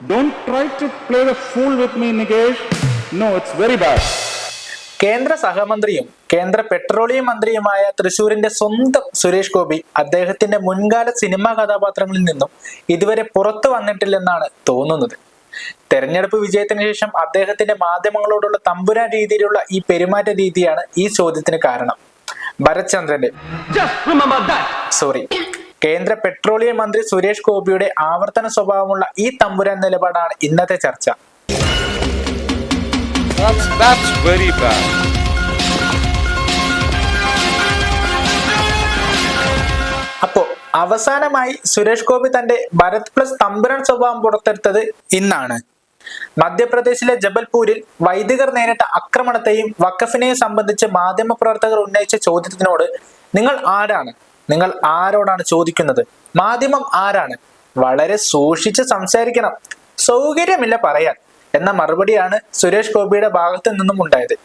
Don't try to play the fool with me, Nikesh No, it's very bad. കേന്ദ്ര സഹമന്ത്രിയും കേന്ദ്ര petroleum മന്ത്രിയുമായ തൃശൂരിന്റെ സ്വന്തം സുരേഷ് ഗോപി അദ്ദേഹത്തിന്റെ മുൻകാല സിനിമാ കഥാപാത്രങ്ങളിൽ നിന്നും ഇതുവരെ പുറത്തു വന്നിട്ടില്ലെന്നാണ് തോന്നുന്നത്. തെരഞ്ഞെടുപ്പ് വിജയത്തിന് ശേഷം അദ്ദേഹത്തിന്റെ മാധ്യമങ്ങളോടുള്ള തമ്പുരാൻ രീതിയിലുള്ള ഈ പെരുമാറ്റ രീതിയാണ് ഈ ചോദ്യത്തിന് കാരണം. ഭരത് ചന്ദ്രന്റെ. സോറി കേന്ദ്ര പെട്രോളിയം മന്ത്രി സുരേഷ് ഗോപിയുടെ ആവർത്തന സ്വഭാവമുള്ള ഈ തമ്പുരാൻ നിലപാടാണ് ഇന്നത്തെ ചർച്ച. അപ്പോ അവസാനമായി സുരേഷ് ഗോപി തന്റെ ഭരത് പ്ലസ് തമ്പുരൻ സ്വഭാവം പുറത്തെടുത്തത് ഇന്നാണ്. മധ്യപ്രദേശിലെ ജബൽപൂരിൽ വൈദികർ നേരിട്ട ആക്രമണത്തെയും വഖഫിനെയും സംബന്ധിച്ച് മാധ്യമപ്രവർത്തകർ ഉന്നയിച്ച ചോദ്യത്തിനോട് നിങ്ങൾ ആരാണ്? നിങ്ങൾ ആരോടാണ് ചോദിക്കുന്നത്? മാധ്യമം ആരാണ്? വളരെ സൂക്ഷിച്ച് സംസാരിക്കണം. സൗകര്യമില്ല പറയാൻ. എന്ന മറുപടിയാണ് സുരേഷ് ഗോപിയുടെ ഭാഗത്തു നിന്നും ഉണ്ടായത്.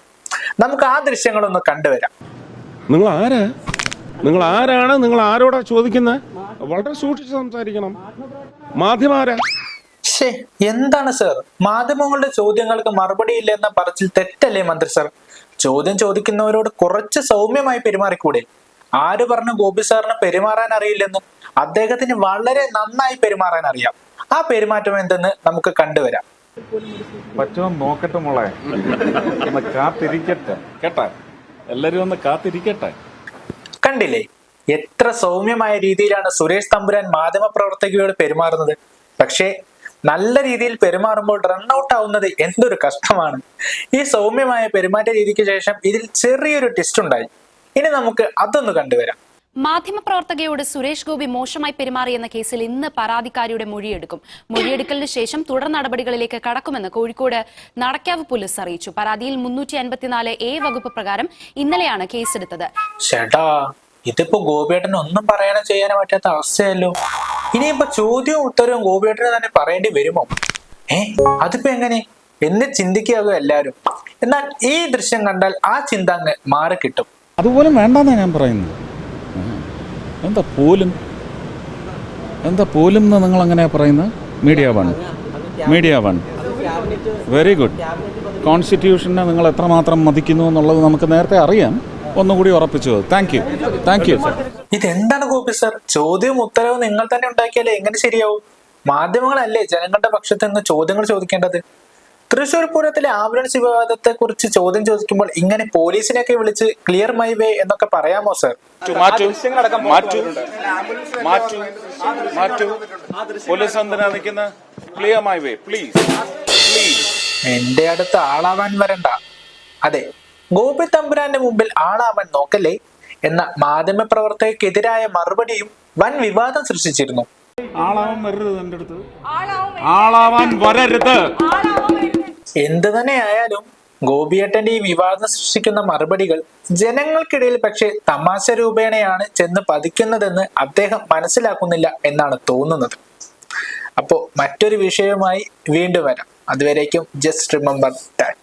നമുക്ക് ആ ദൃശ്യങ്ങളൊന്ന് കണ്ടുവരാം. നിങ്ങൾ ആരാ? നിങ്ങൾ ആരാണ്? നിങ്ങൾ ആരോടാ ചോദിക്കുന്നത് വളരെ സൂക്ഷിച്ച് സംസാരിക്കണം. മാധ്യമം ആരാ? എന്താണ് സർ? മാധ്യമങ്ങളുടെ ചോദ്യങ്ങൾക്ക് മറുപടിയില്ല എന്ന പറച്ചിൽ തെറ്റല്ലേ മന്ത്രി സർ? ചോദ്യം ചോദിക്കുന്നവരോട് കുറച്ച് സൗമ്യമായി പെരുമാറിക്കൂടെ? ആര് പറഞ്ഞു ഗോപി സാറിന് പെരുമാറാൻ അറിയില്ലെന്നും അദ്ദേഹത്തിന് വളരെ നന്നായി പെരുമാറാൻ അറിയാം. ആ പെരുമാറ്റം എന്തെന്ന് നമുക്ക് കണ്ടുവരാം. പറ്റുമോ നോക്കട്ടെ മോളെ. ഒന്ന് കാത്തിരിക്കട്ടെ. കേട്ടാ? എല്ലാരും ഒന്ന് കാത്തിരിക്കട്ടെ. കണ്ടില്ലേ? എത്ര സൗമ്യമായ രീതിയിലാണ് സുരേഷ് തമ്പുരാൻ മാധ്യമ പ്രവർത്തകയോട് പെരുമാറുന്നത്. പക്ഷേ നല്ല രീതിയിൽ പെരുമാറുമ്പോൾ റണ്ണൌട്ട് ആവുന്നത് എന്തൊരു കഷ്ടമാണ്. ഈ സൗമ്യമായ പെരുമാറ്റ രീതിക്ക് ശേഷം ഇതിൽ ചെറിയൊരു ടെസ്റ്റ് ഉണ്ടായി. ഇനി നമുക്ക് അതൊന്ന് കണ്ടുവരാം. മാധ്യമപ്രവർത്തകയോട് സുരേഷ് ഗോപി മോശമായി പെരുമാറിയെന്ന കേസിൽ ഇന്ന് പരാതിക്കാരിയുടെ മൊഴിയെടുക്കും. മൊഴിയെടുക്കലിന് ശേഷം തുടർ നടപടികളിലേക്ക് കടക്കുമെന്ന് കോഴിക്കോട് നടക്കാവ് പോലീസ് അറിയിച്ചു. പരാതിയിൽ മുന്നൂറ്റി അൻപത്തിനാല് എ വകുപ്പ് പ്രകാരം ഇന്നലെയാണ് കേസെടുത്തത്. ചേട്ടാ ഇതിപ്പോ ഗോപിയേട്ടന് ഒന്നും പറയാനോ ചെയ്യാനോ പറ്റാത്ത അവസ്ഥയല്ലോ. ഇനിയിപ്പോ ചോദ്യവും ഉത്തരവും ഗോപിയേട്ടന് തന്നെ പറയേണ്ടി വരുമോ? ഏ അതിപ്പോ എങ്ങനെ? എന്ന് ചിന്തിക്കുക എല്ലാവരും എന്നാൽ ഈ ദൃശ്യം കണ്ടാൽ ആ ചിന്ത അങ്ങ് മാറി കിട്ടും അതുപോലും വേണ്ടെന്നാണ് ഞാൻ പറയുന്നത്. എന്താ പോലും എന്താ പോലും എന്ന് നിങ്ങൾ അങ്ങനെ പറയുന്നത്? Media One Media One very good കോൺസ്റ്റിറ്റ്യൂഷനെ നിങ്ങൾ എത്രമാത്രം മതിക്കുന്നു എന്നുള്ളത് നമുക്ക് നേരത്തെ അറിയാം. ഒന്നുകൂടി ഉറപ്പിച്ചു. താങ്ക് യു താങ്ക് യു ഇതെന്താണ് ഗോപി സർ ചോദ്യവും ഉത്തരവും നിങ്ങൾ തന്നെ ഉണ്ടാക്കിയാലേ എങ്ങനെ ശരിയാവും? മാധ്യമങ്ങളല്ലേ ജനങ്ങളുടെ പക്ഷത്ത് നിന്ന് ചോദ്യങ്ങൾ ചോദിക്കേണ്ടത്? തൃശൂർ പൂരത്തിലെ ആംബുലൻസ് വിവാദത്തെ കുറിച്ച് ചോദ്യം ചോദിക്കുമ്പോൾ ഇങ്ങനെ പോലീസിനെയൊക്കെ വിളിച്ച് ക്ലിയർ മൈ വേ എന്നൊക്കെ പറയാമോ സർ മാറ്റു മാറ്റു മാറ്റു മാറ്റു പോലീസ് എന്തിനാ നിൽക്കുന്ന? Clear my way please please എന്റെ അടുത്ത് ആളാവാൻ വരണ്ട. അതെ ഗോപി തമ്പുരാന്റെ മുമ്പിൽ ആളാവാൻ നോക്കല്ലേ? എന്ന മാധ്യമ മാധ്യമപ്രവർത്തകർക്കെതിരായ മറുപടിയും വൻ വിവാദം സൃഷ്ടിച്ചിരുന്നു. ആളാവാൻ വരരുത് എന്റെ അടുത്ത്. ആളാവാൻ വരരുത്. എന്ത് തന്നെ ആയാലും ഗോപിയേട്ടന്റെ ഈ വിവാദം സൃഷ്ടിക്കുന്ന മറുപടികൾ ജനങ്ങൾക്കിടയിൽ പക്ഷേ തമാശ രൂപേണയാണ് ചെന്ന് പതിക്കുന്നതെന്ന് അദ്ദേഹം മനസ്സിലാക്കുന്നില്ല എന്നാണ് തോന്നുന്നത്. അപ്പോ മറ്റൊരു വിഷയവുമായി വീണ്ടും വരാം. അതുവരേക്കും ജസ്റ്റ് റിമെമ്പർ ദാറ്റ്.